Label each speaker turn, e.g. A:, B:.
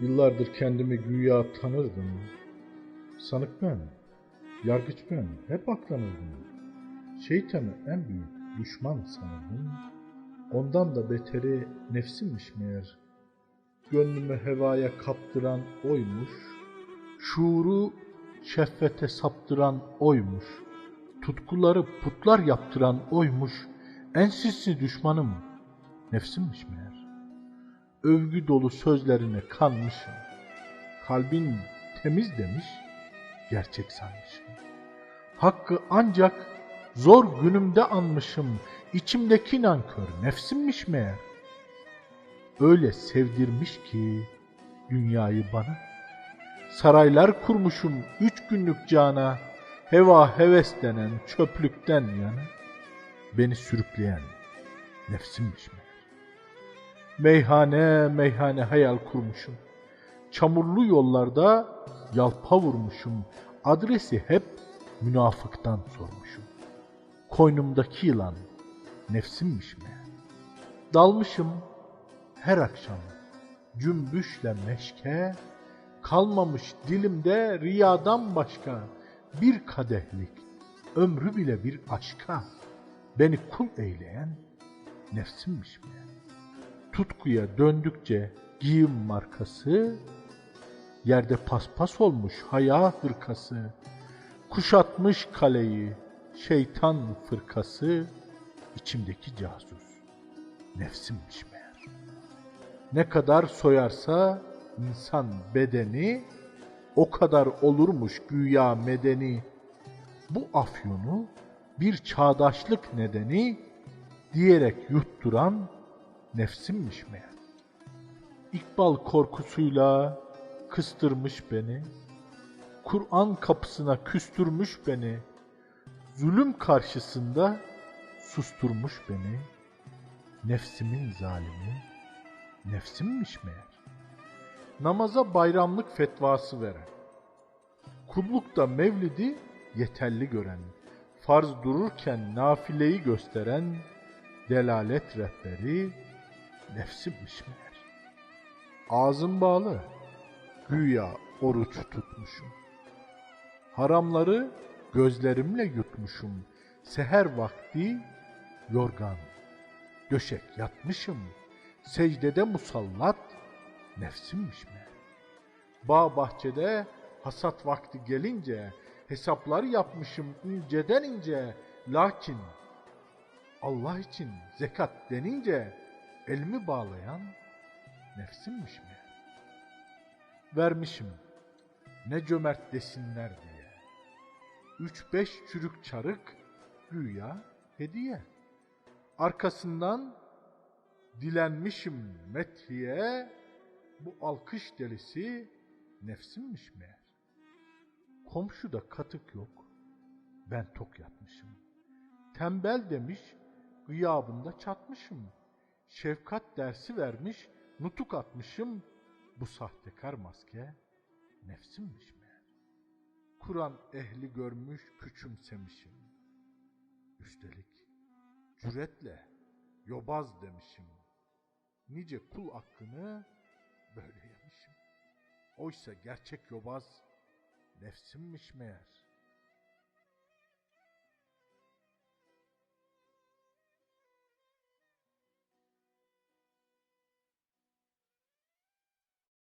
A: Yıllardır kendimi güya tanırdım. Sanık ben, yargıç ben, hep aklanırdım. Şeytanı en büyük düşman sanırdım. Ondan da beteri nefsimmiş meğer. Gönlümü hevaya kaptıran oymuş. Şuuru şehvete saptıran oymuş. Tutkuları putlar yaptıran oymuş. En sinsi düşmanım nefsimmiş meğer. Övgü dolu sözlerine kanmışım. Kalbin temiz demiş, gerçek sanmışım. Hakkı ancak zor günümde anmışım. İçimdeki nankör nefsimmiş meğer. Öyle sevdirmiş ki dünyayı bana. Saraylar kurmuşum üç günlük cana. Heva heves denen çöplükten yana. Beni sürükleyen nefsimmiş meğer. Meyhane meyhane hayal kurmuşum. Çamurlu yollarda yalpa vurmuşum. Adresi hep münafıktan sormuşum. Koynumdaki yılan nefsimmiş meğer. Dalmışım her akşam cümbüşle meşke, kalmamış dilimde riyadan başka bir kadehlik ömrü bile bir aşka beni kul eyleyen nefsimmiş meğer. Tutkuya döndükçe giyim markası, yerde paspas olmuş haya hırkası, kuşatmış kaleyi şeytan fırkası, içimdeki casus nefsimmiş meğer. Ne kadar soyarsa insan bedeni, o kadar olurmuş güya medeni. Bu afyonu bir çağdaşlık nedeni diyerek yutturan nefsimmiş meğer. İkbal korkusuyla kıstırmış beni, Kur'an kapısına küstürmüş beni, zulüm karşısında susturmuş beni, nefsimin zalimi, nefsimmiş meğer. Namaza bayramlık fetvası veren, kullukta mevlidi yeterli gören, farz dururken nafileyi gösteren, delalet rehberi nefsimmiş meğer. Ağzım bağlı, güya oruç tutmuşum. Haramları gözlerimle yutmuşum. Seher vakti yorgan, döşek yatmışım. Secdede musallat nefsimmiş meğer. Bağ bahçede hasat vakti gelince hesaplar yapmışım inceden ince. Lakin Allah için zekat denince elimi bağlayan nefsimmiş meğer. Vermişim ne cömert desinler diye. Üç beş çürük çarık güya hediye. Arkasından dilenmişim methiye, bu alkış delisi nefsimmiş meğer. Komşuda katık yok, ben tok yatmışım. Tembel demiş, gıyabında çatmışım. Şefkat dersi vermiş, nutuk atmışım. Bu sahtekar maske nefsimmiş meğer. Kur'an ehli görmüş, küçümsemişim. Üstelik cüretle yobaz demişim. Nice kul hakkını böyle yemişim. Oysa gerçek yobaz nefsimmiş meğer.